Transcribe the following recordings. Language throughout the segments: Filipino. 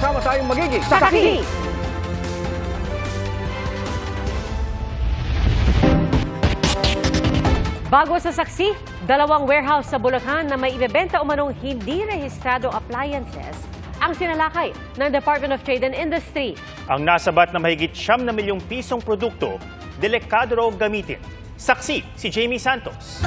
Sama-sama tayong magiging Saksi! Bago sa saksi, dalawang warehouse sa Bulacan na may ibebenta umanong hindi rehistradong appliances ang sinalakay ng Department of Trade and Industry. Ang nasabat na mahigit siyam na milyong pisong produkto, delikado raw gamitin. Saksi si Jamie Santos.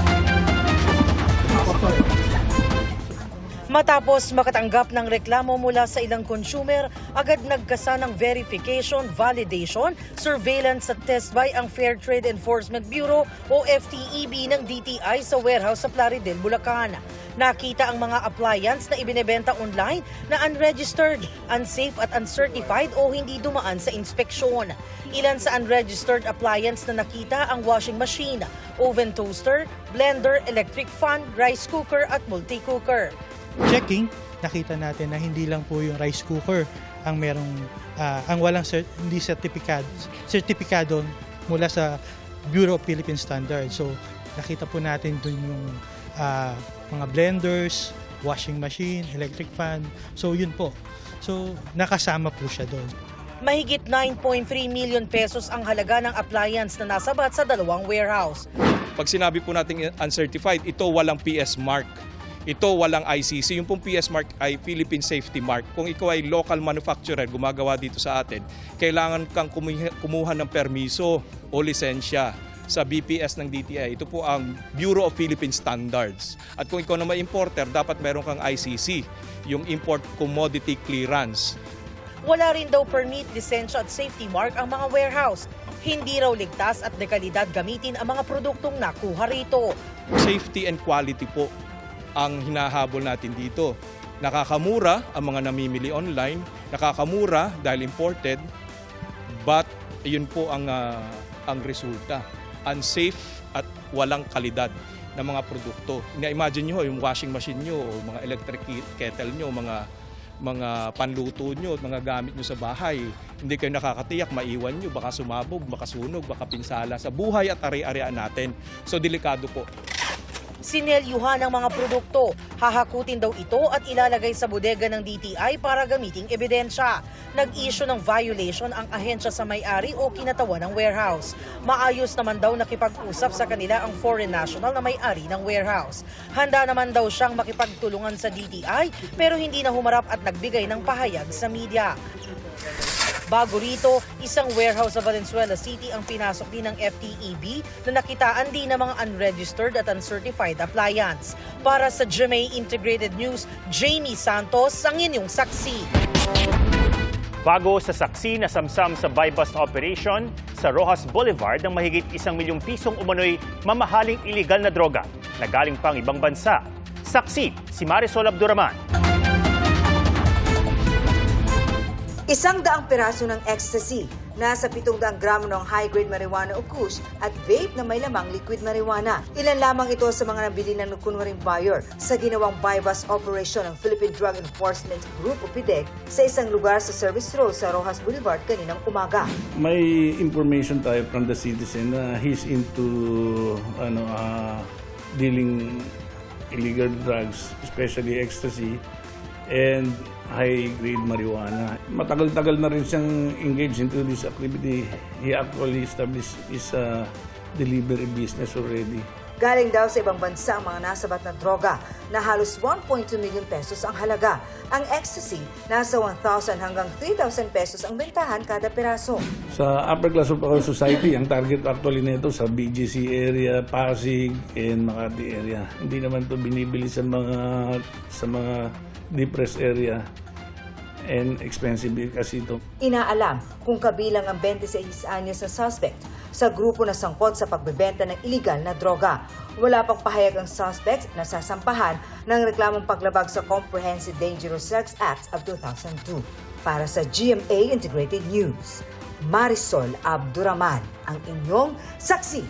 Matapos makatanggap ng reklamo mula sa ilang consumer, agad nagkasa ng verification, validation, surveillance at test by ang Fair Trade Enforcement Bureau o FTEB ng DTI sa warehouse sa Plaridel, Bulacan. Nakita ang mga appliance na ibinebenta online na unregistered, unsafe at uncertified o hindi dumaan sa inspeksyon. Ilan sa unregistered appliance na nakita ang washing machine, oven toaster, blender, electric fan, rice cooker at multi-cooker. Checking, nakita natin na hindi lang po yung rice cooker ang merong ah, ang walang cer- hindi sertifikado sertifikado mula sa Bureau of Philippine Standards. So nakita po natin dun yung ah, mga blenders, washing machine, electric fan. So yun po. So nakasama po siya doon. Mahigit 9.3 million pesos ang halaga ng appliance na nasabat sa dalawang warehouse. Pag sinabi po natin uncertified, ito walang PS mark. Ito walang ICC. Yung pong PS mark ay Philippine Safety Mark. Kung ikaw ay local manufacturer, gumagawa dito sa atin, kailangan kang kumuha, ng permiso o lisensya sa BPS ng DTI. Ito po ang Bureau of Philippine Standards. At kung ikaw naman importer, dapat meron kang ICC, yung Import Commodity Clearance. Wala rin daw permit, lisensya at safety mark ang mga warehouse. Hindi raw ligtas at dekalidad gamitin ang mga produktong nakuha rito. safety and quality po ang hinahabol natin dito. Nakakamura ang mga namimili online, nakakamura dahil imported, but yun po ang, ah, ang resulta. Unsafe at walang kalidad ng mga produkto. Na-imagine nyo yung washing machine nyo, o mga electric kettle nyo, mga mga panluto nyo, mga gamit nyo sa bahay. Hindi kayo nakakatiyak, maiwan nyo, baka sumabog, baka sunog, baka pinsala sa buhay at ari-arian natin. So delikado po. Sinelyuhan ng mga produkto. Hahakutin daw ito at ilalagay sa bodega ng DTI para gamiting ebidensya. Nag-issue ng violation ang ahensya sa may-ari o kinatawan ng warehouse. Maayos naman daw nakipag-usap sa kanila ang foreign national na may-ari ng warehouse. Handa naman daw siyang makipagtulungan sa DTI pero hindi na humarap at nagbigay ng pahayag sa media. Bago rito, isang warehouse sa Valenzuela City ang pinasok din ng FTEB na nakitaan din ng mga unregistered at uncertified appliance. Para sa GMA Integrated News, Jamie Santos ang inyong saksi. Bago sa saksi na samsam sa bust operation sa Rojas Boulevard ng mahigit isang milyong pisong umano'y mamahaling iligal na droga na galing pang ibang bansa. Saksi si Marisol Abduraman. Isang daang piraso ng ecstasy, nasa 700 gramo ng high-grade marijuana o kush at vape na may lamang liquid marijuana. Ilan lamang ito sa mga nabili ng kunwaring buyer sa ginawang buy-bust operation ng Philippine Drug Enforcement Group o PIDEC sa isang lugar sa Service Road sa Rojas Boulevard kaninang umaga. may information tayo from the citizen na he's into ano ah, dealing illegal drugs, especially ecstasy and high-grade marijuana. Matagal-tagal na rin siyang engaged into this activity. He actually established his ah, delivery business already. Galing daw sa ibang bansa ang mga nasabat na droga na halos 1.2 million pesos ang halaga. Ang ecstasy, nasa 1,000 hanggang 3,000 pesos ang bentahan kada piraso. Sa upper class of our society, ang target actually nito sa BGC area, Pasig, and Makati area. Hindi naman to binibili sa mga sa mga depressed area and expensive kasi ito. Inaalam kung kabilang ang 26 anyos na suspect sa grupo na sangkot sa pagbebenta ng iligal na droga. Wala pang pahayag ang suspect na sasampahan ng reklamong paglabag sa Comprehensive Dangerous Drugs Act of 2002. Para sa GMA Integrated News, Marisol Abduraman, ang inyong saksi.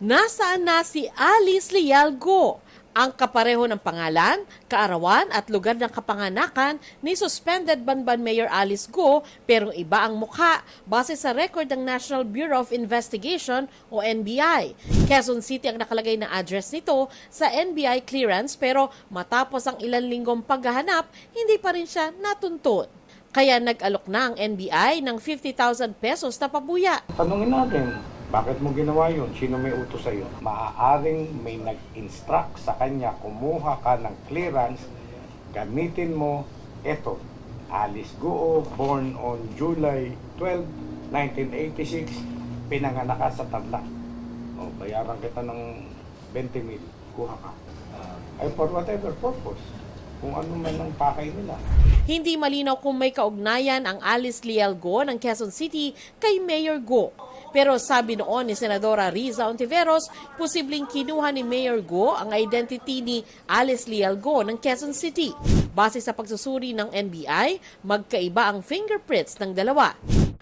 Nasaan na si Alice Lialgo? Ang kapareho ng pangalan, kaarawan at lugar ng kapanganakan ni suspended Banban Mayor Alice Go pero iba ang mukha base sa record ng National Bureau of Investigation o NBI. Quezon City ang nakalagay na address nito sa NBI clearance pero matapos ang ilang linggong paghahanap, hindi pa rin siya natuntun. Kaya nag-alok na ang NBI ng 50,000 pesos na pabuya. Tanungin natin, bakit mo ginawa yun? Sino may utos sa'yo? Maaaring may nag-instruct sa kanya, kumuha ka ng clearance, gamitin mo, eto, Alice Guo, born on July 12, 1986, pinanganak ka sa Tarlac. O, bayaran kita ng 20 mil, kuha ka. Ay for whatever purpose, kung ano man ang pakay nila. Hindi malinaw kung may kaugnayan ang Alice Liel Go ng Quezon City kay Mayor Go. Pero sabi noon ni Senadora Riza Ontiveros, posibleng kinuha ni Mayor Go ang identity ni Alice Liel Go ng Quezon City. Base sa pagsusuri ng NBI, magkaiba ang fingerprints ng dalawa.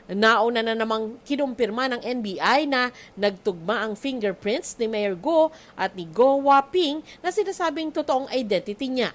Nauna na namang kinumpirma ng NBI na nagtugma ang fingerprints ni Mayor Go at ni Go Waping na sinasabing totoong identity niya.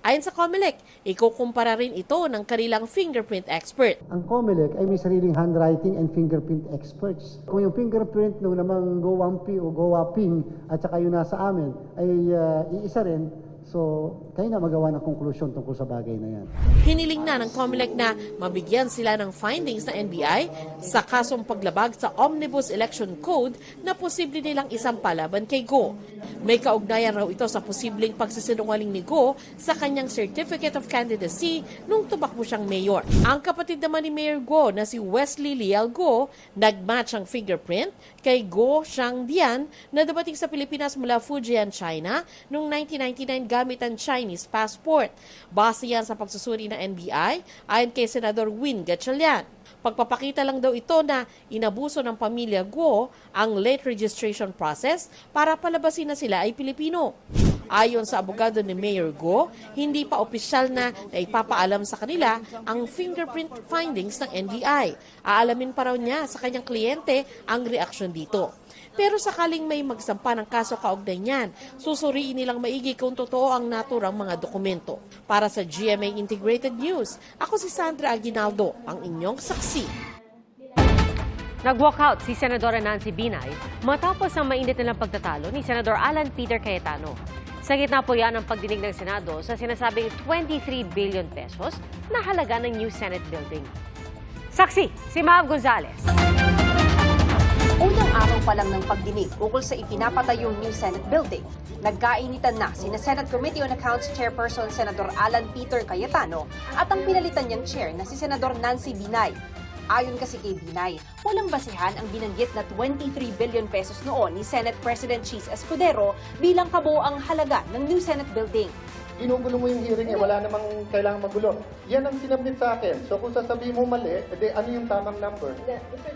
Ayon sa COMELEC, ikukumpara rin ito ng kanilang fingerprint expert. Ang COMELEC ay may sariling handwriting and fingerprint experts. Kung yung fingerprint ng namang Gowampi o Gowaping at saka yung nasa amin ay uh, iisa rin, so kayo na magawa ng konklusyon tungkol sa bagay na yan. Hiniling na ng COMELEC na mabigyan sila ng findings ng NBI sa kasong paglabag sa Omnibus Election Code na posible nilang isampalaban kay Go. May kaugnayan raw ito sa posibleng pagsisinungaling ni Go sa kanyang Certificate of Candidacy nung tumakbo siyang mayor. Ang kapatid naman ni Mayor Go na si Wesley Lial Go, nagmatch ang fingerprint kay Go Shangdian na dumating sa Pilipinas mula Fujian, China noong 1999 gamit ang Chinese passport. Base yan sa pagsusuri ng NBI ayon kay Senador Win Gatchalian. Pagpapakita lang daw ito na inabuso ng pamilya Guo ang late registration process para palabasin na sila ay Pilipino. Ayon sa abogado ni Mayor Go, hindi pa opisyal na naipapaalam sa kanila ang fingerprint findings ng NBI. Aalamin pa raw niya sa kanyang kliyente ang reaksyon dito. Pero sakaling may magsampa ng kaso kaugnay niyan, susuriin nilang maigi kung totoo ang naturang mga dokumento. Para sa GMA Integrated News, ako si Sandra Aguinaldo, ang inyong saksi. Nag-walkout si Senadora Nancy Binay matapos ang mainit nilang pagtatalo ni Senador Alan Peter Cayetano. Sa gitna po yan ang pagdinig ng Senado sa sinasabing 23 billion pesos na halaga ng new Senate building. Saksi, si Maab Gonzales. Unang araw pa lang ng pagdinig ukol sa ipinapatayong new Senate building, nagkainitan na sina Senate Committee on Accounts Chairperson Senador Alan Peter Cayetano at ang pinalitan niyang chair na si Senador Nancy Binay. Ayon kasi kay Binay, walang basihan ang binanggit na 23 billion pesos noon ni Senate President Cheese Escudero bilang kabuoang halaga ng new Senate building. Ginugulo mo yung hearing eh, wala namang kailangan magulo. Yan ang sinabit sa akin. So kung sasabihin mo mali, edi ano yung tamang number?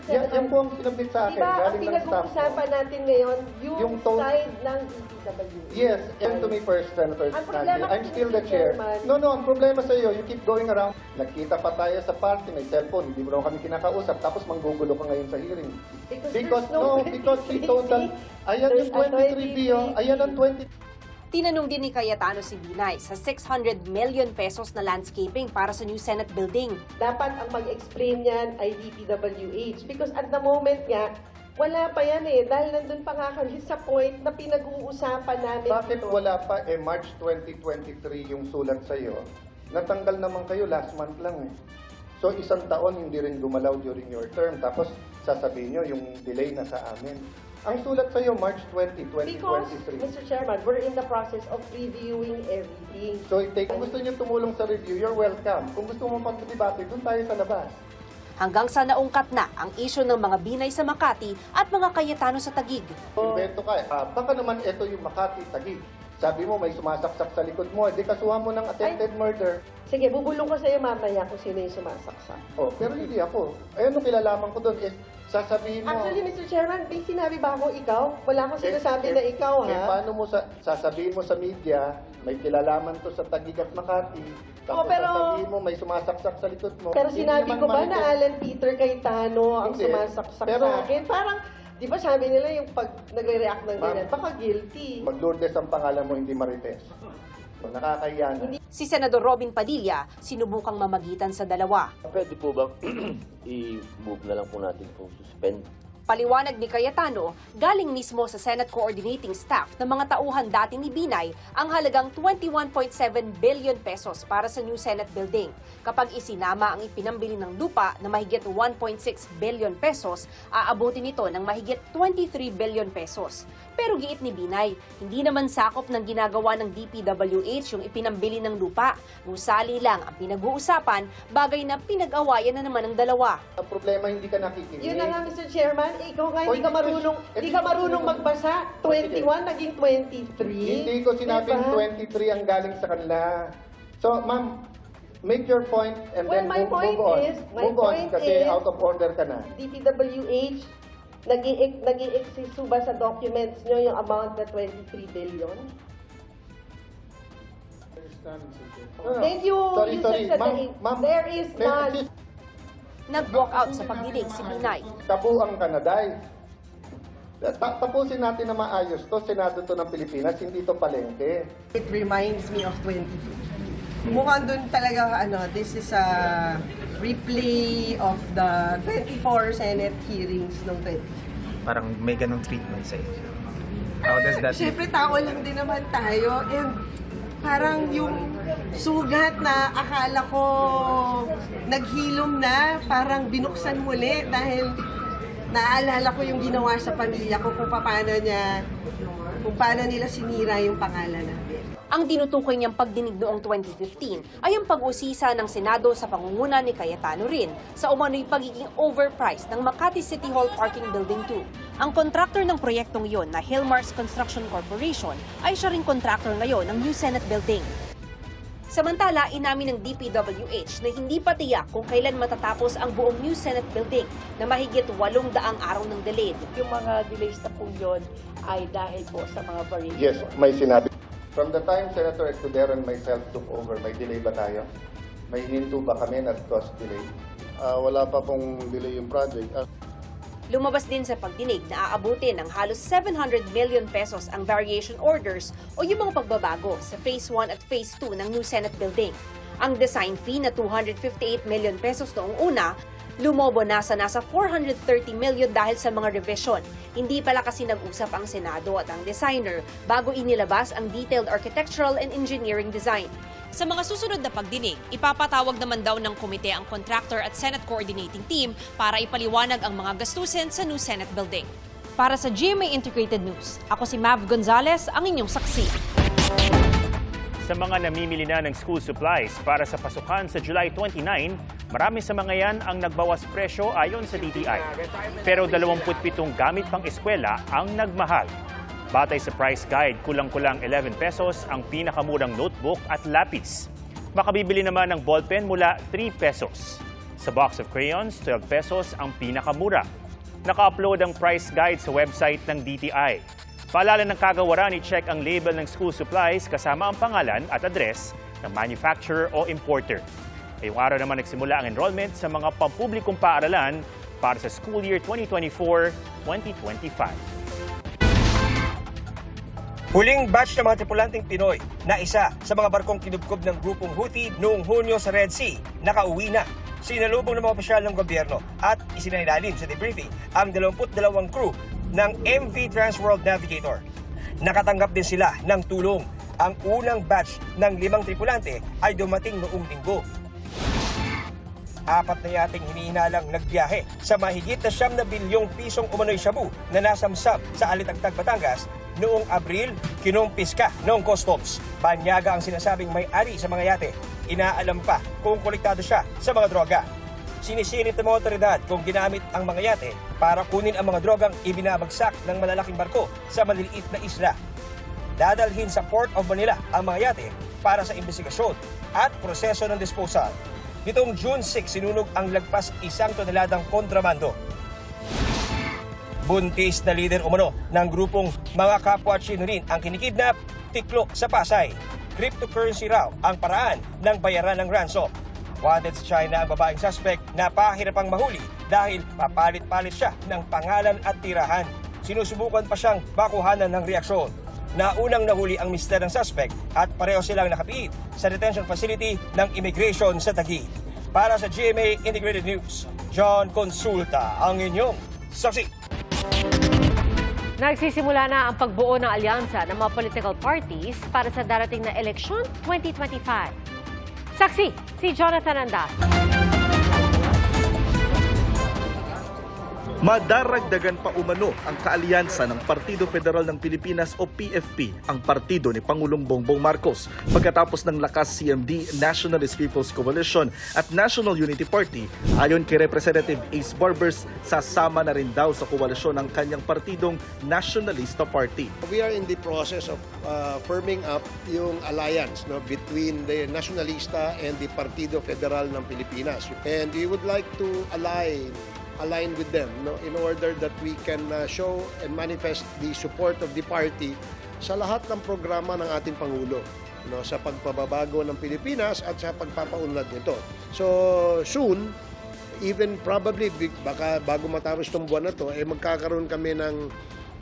Yan, yan po ang sinabit sa akin. Diba, ang galing ng staff ko. pinag-uusapan natin ngayon, yung, Yung tone- side ng DPWH. Yes, and to me first, Senator Ang problema I'm kasi, still the chair. Chairman- No, no, ang problema sa iyo, you keep going around. Nagkita pa tayo sa party, may cellphone, hindi mo raw kami kinakausap, tapos manggugulo ka ngayon sa hearing. Because Because, there's no no, because he 23. total, ayan yung a 23 B, oh. ayan ang 20 Tinanong din ni Cayetano si Binay sa 600 million pesos na landscaping para sa new Senate building. Dapat ang mag-explain yan ay DPWH. Because at the moment nga, wala pa yan eh. Dahil nandun pa nga kami sa point na pinag-uusapan namin Bakit ito. wala pa eh March 2023 yung sulat sa iyo? Natanggal naman kayo last month lang eh. So isang taon hindi rin gumalaw during your term tapos sasabihin nyo yung delay na sa amin. Ang sulat sa iyo March 20, Because, 2023. Mr. Chairman, we're in the process of reviewing everything. So take, kung gusto niyo tumulong sa review, you're welcome. Kung gusto mo pag-debate, doon tayo sa labas. Hanggang sa naungkat na ang isyo ng mga Binay sa Makati at mga Cayetano sa Tagig. Invento ka. Ah, baka naman ito yung Makati, Taguig. Sabi mo may sumasaksak sa likod mo, edi kasuhan mo ng attempted murder. Sige, bubulong ko sa'yo mamaya kung sino yung sumasaksak. Oh, pero hindi ako. Ay, ano kilalaman ko doon is sasabihin mo. Actually, Mr. Chairman, may sinabi ba ako ikaw? Wala akong Eh, sinasabi eh, na ikaw, eh, ha? paano mo sa, sasabihin mo sa media, may kilalaman to sa Taguig at Makati, tapos Oh, pero- sasabihin mo may sumasaksak sa likod mo. Pero Hindi sinabi naman ko ba na manifest- Alan Peter Cayetano ang Hindi. sumasaksak Pero- sa akin? Parang, di ba sabi nila yung pag nagre-react ng ganyan, Ma'am. baka guilty. Mag-Lourdes ang pangalan mo, hindi Marites. So, nakakahiya na. Si Senador Robin Padilla sinubukang mamagitan sa dalawa. Pwede po bang i-move na lang po natin kung suspend Paliwanag ni Cayetano, galing mismo sa Senate coordinating staff ng mga tauhan dati ni Binay ang halagang 21.7 billion pesos para sa new Senate building. Kapag isinama ang ipinambili ng lupa na mahigit 1.6 billion pesos, aabutin ito ng mahigit 23 billion pesos. Pero giit ni Binay, hindi naman sakop ng ginagawa ng DPWH yung ipinambili ng lupa. Gusali lang ang pinag-uusapan, bagay na pinag-awayan na naman ng dalawa. Ang problema, hindi ka nakikinig. Yun na nga, Mr. Chairman, ikaw nga, hindi ka marunong, hindi ka marunong magbasa. 21 naging 23. Hindi ko sinabing Diba? 23 ang galing sa kanila. So, ma'am, make your point and Well, then my move, point move on. is- my move on point kasi is- out of order ka na. DPWH, nag-i-exist ba sa documents nyo yung amount na 23 billion? No, no. Thank you. Sorry, You sorry. said Ma'am, ma'am, there is may- none. Nag-walk out sa pagdinig si Binay. Kabuang Kanaday. Ta- tapusin natin na maayos to. Senado to ng Pilipinas, hindi to palengke. It reminds me of 23. Mukhang dun talaga, ano, this is a replay of the 24 Senate hearings nung 20. Parang may ganong treatment sa inyo. How does that Siyempre, tao lang din naman tayo. And parang yung sugat na akala ko naghilom na, parang binuksan muli dahil naalala ko yung ginawa sa pamilya ko kung paano niya, kung paano nila sinira yung pangalan namin. Ang tinutukoy niyang pagdinig noong 2015 ay ang pag-usisa ng Senado sa pangunguna ni Cayetano rin sa umano'y pagiging overpriced ng Makati City Hall Parking Building 2. Ang kontraktor ng proyektong iyon na Hillmars Construction Corporation ay siya ring kontraktor ngayon ng new Senate Building. Samantala, inamin ng DPWH na hindi pa tiyak kung kailan matatapos ang buong new Senate Building na mahigit 800 araw ng delayed. Yung mga delays na po yun ay dahil po sa mga variations. Yes, may sinabi. From the time Senator Escudero and myself took over, may delay ba tayo? May hinto ba kami na cost delay? Ah, wala pa pong delay yung project. Ah, Lumabas din sa pagdinig na aabutin ng halos 700 million pesos ang variation orders o yung mga pagbabago sa Phase 1 at Phase 2 ng new Senate building. Ang design fee na 258 million pesos noong una, lumobo na sa nasa 430 million dahil sa mga revision. Hindi pala kasi nag-usap ang Senado at ang designer bago inilabas ang detailed architectural and engineering design. Sa mga susunod na pagdinig, ipapatawag naman daw ng komite ang contractor at Senate coordinating team para ipaliwanag ang mga gastusin sa new Senate building. Para sa GMA Integrated News, ako si Mav Gonzalez, ang inyong saksi. Sa mga namimili na ng school supplies para sa pasukan sa July 29, marami sa mga yan ang nagbawas presyo ayon sa DTI. Pero 27 gamit pang eskwela ang nagmahal. Batay sa price guide, kulang-kulang 11 pesos ang pinakamurang notebook at lapis. Makabibili naman ng ballpen mula 3 pesos. Sa box of crayons, 12 pesos ang pinakamura. Naka-upload ang price guide sa website ng DTI. Paalala ng kagawaran, i-check ang label ng school supplies kasama ang pangalan at address ng manufacturer o importer. Ngayong araw naman nagsimula ang enrollment sa mga pampublikong paaralan para sa school year 2024-2025. Huling batch ng mga tripulanteng Pinoy na isa sa mga barkong kinubkob ng grupong Houthi noong Hunyo sa Red Sea, nakauwi na. Sinalubong ng mga opisyal ng gobyerno at isinailalim sa debriefing ang 22 crew ng MV Transworld Navigator. Nakatanggap din sila ng tulong. Ang unang batch ng limang tripulante ay dumating noong linggo. Apat na yating hinihinalang nagbiyahe sa mahigit na siyam na bilyong pisong umano'y shabu na nasamsam sa Alitagtag, Batangas noong Abril, kinumpis ka ng customs. Banyaga ang sinasabing may-ari sa mga yate. Inaalam pa kung kolektado siya sa mga droga. Sinisilip ng mga otoridad kung ginamit ang mga yate para kunin ang mga drogang ibinabagsak ng malalaking barko sa maliliit na isla. Dadalhin sa Port of Manila ang mga yate para sa investigasyon at proseso ng disposal. Nitong June 6, sinunog ang lagpas isang toneladang kontrabando. Buntis na leader umano ng grupong mga kapwa Chino rin ang kinikidnap, tiklo sa Pasay. Cryptocurrency raw ang paraan ng bayaran ng ransom. Wanted sa China ang babaeng suspect na pahirapang mahuli dahil papalit-palit siya ng pangalan at tirahan. Sinusubukan pa siyang bakuhanan ng reaksyon. Naunang nahuli ang mister ng suspect at pareho silang nakapiit sa detention facility ng immigration sa Taguig. Para sa GMA Integrated News, John Consulta ang inyong saksi. Nagsisimula na ang pagbuo ng alyansa ng mga political parties para sa darating na eleksyon 2025. Saksi, si Jonathan Andas. Madaragdagan pa umano ang kaalyansa ng Partido Federal ng Pilipinas o PFP, ang partido ni Pangulong Bongbong Marcos. Pagkatapos ng lakas CMD, Nationalist People's Coalition at National Unity Party, ayon kay Representative Ace Barbers, sasama na rin daw sa koalisyon ng kanyang partidong Nationalista Party. We are in the process of uh, firming up yung alliance no, between the Nacionalista and the Partido Federal ng Pilipinas. And we would like to align align with them no, in order that we can uh, show and manifest the support of the party sa lahat ng programa ng ating Pangulo no, sa pagpababago ng Pilipinas at sa pagpapaunlad nito. So soon, even probably baka bago matapos itong buwan na to, eh magkakaroon kami ng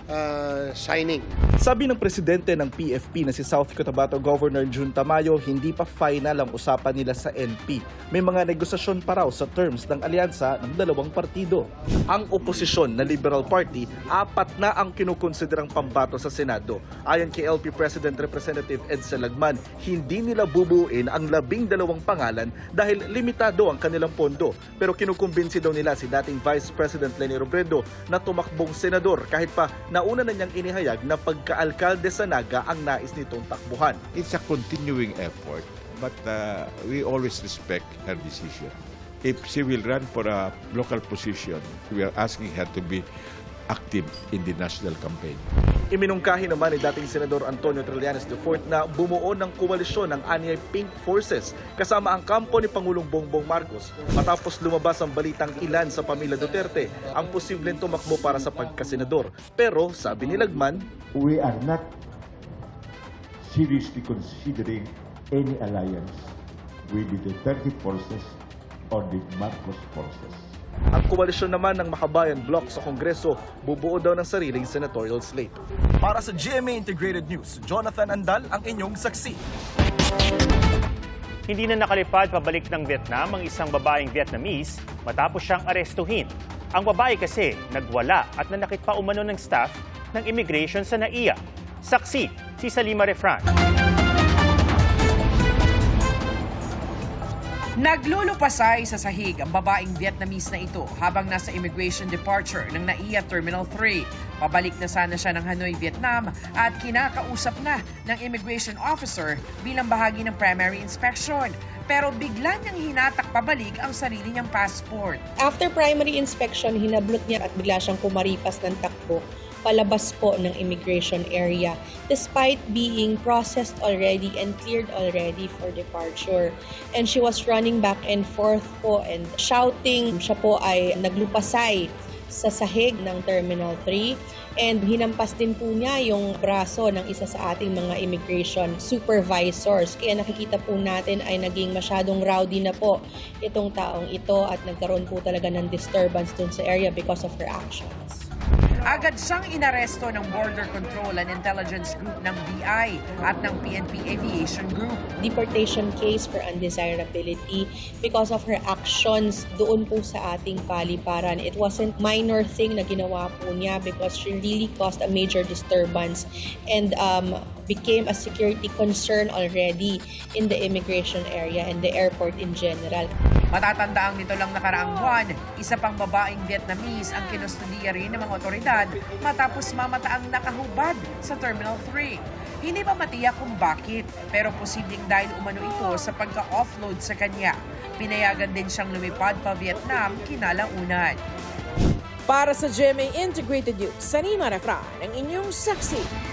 uh, signing. Sabi ng presidente ng PFP na si South Cotabato Governor Jun Tamayo, hindi pa final ang usapan nila sa NP. May mga negosasyon pa raw sa terms ng alyansa ng dalawang partido. Ang oposisyon na Liberal Party, apat na ang kinukonsiderang pambato sa Senado. Ayon kay LP President Representative Ed Salagman, hindi nila bubuin ang labing dalawang pangalan dahil limitado ang kanilang pondo. Pero kinukumbinsi daw nila si dating Vice President Leni Robredo na tumakbong senador kahit pa nauna na niyang inihayag na pagkaalkalde sa Naga ang nais nitong takbuhan. It's a continuing effort, but uh, we always respect her decision. If she will run for a local position, we are asking her to be active in the national campaign. Iminungkahi naman ni dating Senador Antonio Trillanes IV na bumuo ng koalisyon ng Anyay Pink Forces kasama ang kampo ni Pangulong Bongbong Marcos matapos lumabas ang balitang ilan sa pamilya Duterte ang posibleng tumakbo para sa pagkasenador. Pero sabi ni Lagman, we are not seriously considering any alliance with the Duterte forces or the Marcos forces. Ang koalisyon naman ng Makabayan Bloc sa Kongreso bubuo daw ng sariling senatorial slate. Para sa GMA Integrated News, Jonathan Andal ang inyong saksi. Hindi na nakalipad pabalik ng Vietnam ang isang babaeng Vietnamese matapos siyang arestuhin. Ang babae kasi nagwala at nanakit pa umano ng staff ng immigration sa NAIA. Saksi, si Salima Refran. Naglulupasay sa sahig ang babaeng Vietnamese na ito habang nasa immigration departure ng NAIA Terminal 3. Pabalik na sana siya ng Hanoi, Vietnam at kinakausap na ng immigration officer bilang bahagi ng primary inspection. Pero bigla niyang hinatak pabalik ang sarili niyang passport. After primary inspection, hinablot niya at bigla siyang kumaripas ng takbo palabas po ng immigration area despite being processed already and cleared already for departure. And she was running back and forth po and shouting. Siya po ay naglupasay sa sahig ng Terminal 3 and hinampas din po niya yung braso ng isa sa ating mga immigration supervisors. Kaya nakikita po natin ay naging masyadong rowdy na po itong taong ito at nagkaroon po talaga ng disturbance dun sa area because of her actions. Agad siyang inaresto ng Border Control and Intelligence Group ng BI at ng PNP Aviation Group. deportation case for undesirability because of her actions doon po sa ating paliparan. It wasn't minor thing na ginawa po niya because she really caused a major disturbance and um, became a security concern already in the immigration area and the airport in general. Matatandaang nito lang nakaraang buwan, isa pang babaeng Vietnamese ang kinustudiya rin ng mga otoridad matapos mamataang nakahubad sa Terminal 3. Hindi pa matiyak kung bakit, pero posibleng dahil umano ito sa pagka-offload sa kanya. Pinayagan din siyang lumipad pa Vietnam kinalaunan. Para sa GMA Integrated News, Sanima Refran, ang inyong saksi.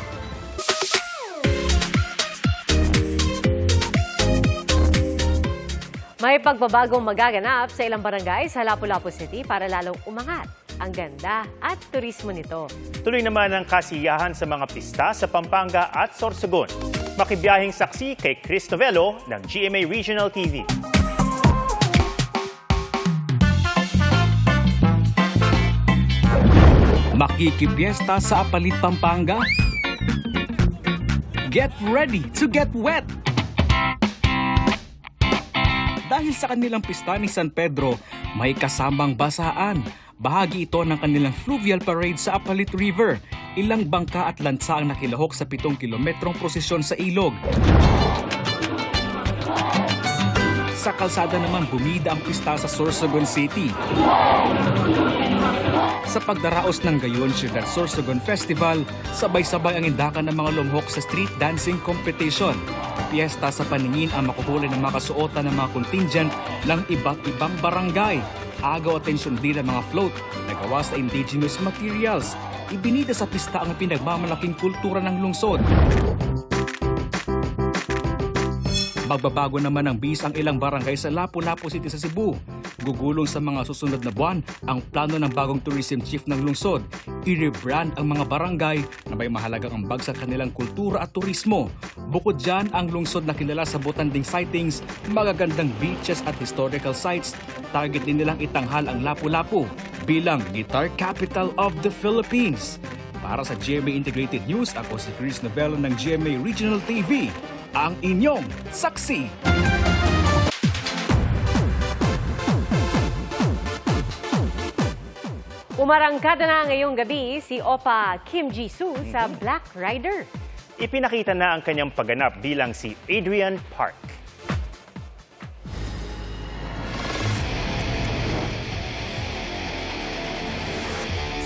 May pagbabagong magaganap sa ilang barangay sa Lapu-Lapu City para lalong umangat ang ganda at turismo nito. Tuloy naman ang kasiyahan sa mga pista sa Pampanga at Sorsogon. Makibiyahing saksi kay Chris Novello ng GMA Regional TV. Makikipiesta sa Apalit, Pampanga? Get ready to get wet! Dahil sa kanilang pista ni San Pedro, may kasamang basaan Bahagi ito ng kanilang fluvial parade sa Apalit River. Ilang bangka at lansa ang nakilahok sa 7 kilometrong prosesyon sa ilog. Sa kalsada naman bumida ang pista sa Sorsogon City. Sa pagdaraos ng Gayon Ciudad Sorsogon Festival, sabay-sabay ang indakan ng mga lumhok sa street dancing competition. Piyesta sa paningin ang makukulay ng mga kasuotan ng mga contingent ng iba't ibang barangay. Agaw atensyon din ang mga float na gawa sa indigenous materials. Ibinida sa pista ang pinagmamalaking kultura ng lungsod. Magbabago naman ang ilang barangay sa Lapu-Lapu City sa Cebu. Gugulong sa mga susunod na buwan ang plano ng bagong tourism chief ng lungsod. I-rebrand ang mga barangay na may mahalagang ambag sa kanilang kultura at turismo. Bukod dyan, ang lungsod na kilala sa botanding sightings, magagandang beaches at historical sites, target din nilang itanghal ang Lapu-Lapu bilang Guitar Capital of the Philippines. Para sa GMA Integrated News, ako si Chris Novello ng GMA Regional TV, ang inyong saksi. Umarangkada na ngayong gabi si Opa Kim Jisoo sa Black Rider. Ipinakita na ang kanyang pagganap bilang si Adrian Park.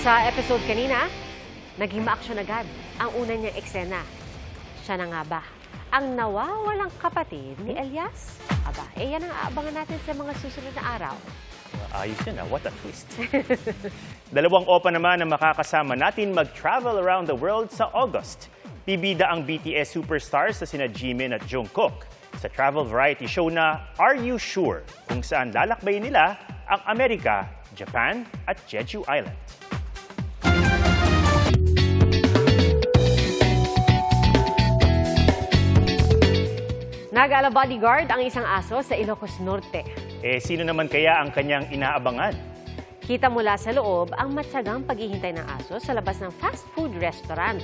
Sa episode kanina, naging maaksyon agad ang una niyang eksena. Siya na nga ba? Ang nawawalang kapatid ni Elias? Aba, eh yan ang aabangan natin sa mga susunod na araw. Ayos yun ah, what a twist. Dalawang opa naman na makakasama natin mag-travel around the world sa August. Bibida ang BTS superstars na sina Jimin at Jungkook sa travel variety show na Are You Sure? kung saan lalakbayin nila ang Amerika, Japan at Jeju Island. Nag-ala bodyguard ang isang aso sa Ilocos Norte. Eh sino naman kaya ang kanyang inaabangan? Kita mula sa loob ang matyagang paghihintay ng aso sa labas ng fast food restaurant.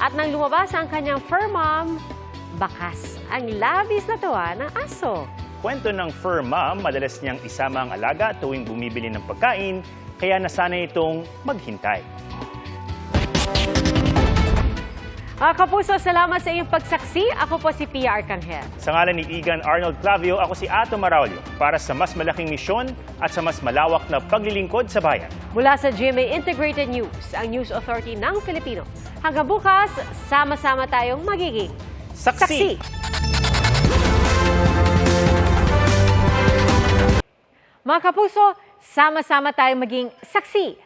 At nang lumabas ang kanyang fur mom, bakas ang labis na tawa ng aso. Kwento ng fur mom, madalas niyang isama ang alaga tuwing bumibili ng pagkain, kaya nasanay itong maghintay. Mga kapuso, salamat sa iyong pagsaksi. Ako po si Pia Arcangel. Sa ngalan ni Igan Arnold Clavio, ako si Ato Maraulio para sa mas malaking misyon at sa mas malawak na paglilingkod sa bayan. Mula sa GMA Integrated News, ang News Authority ng Filipino. Hanggang bukas, sama-sama tayong magiging Saksi! Mga kapuso, sama-sama tayong maging saksi.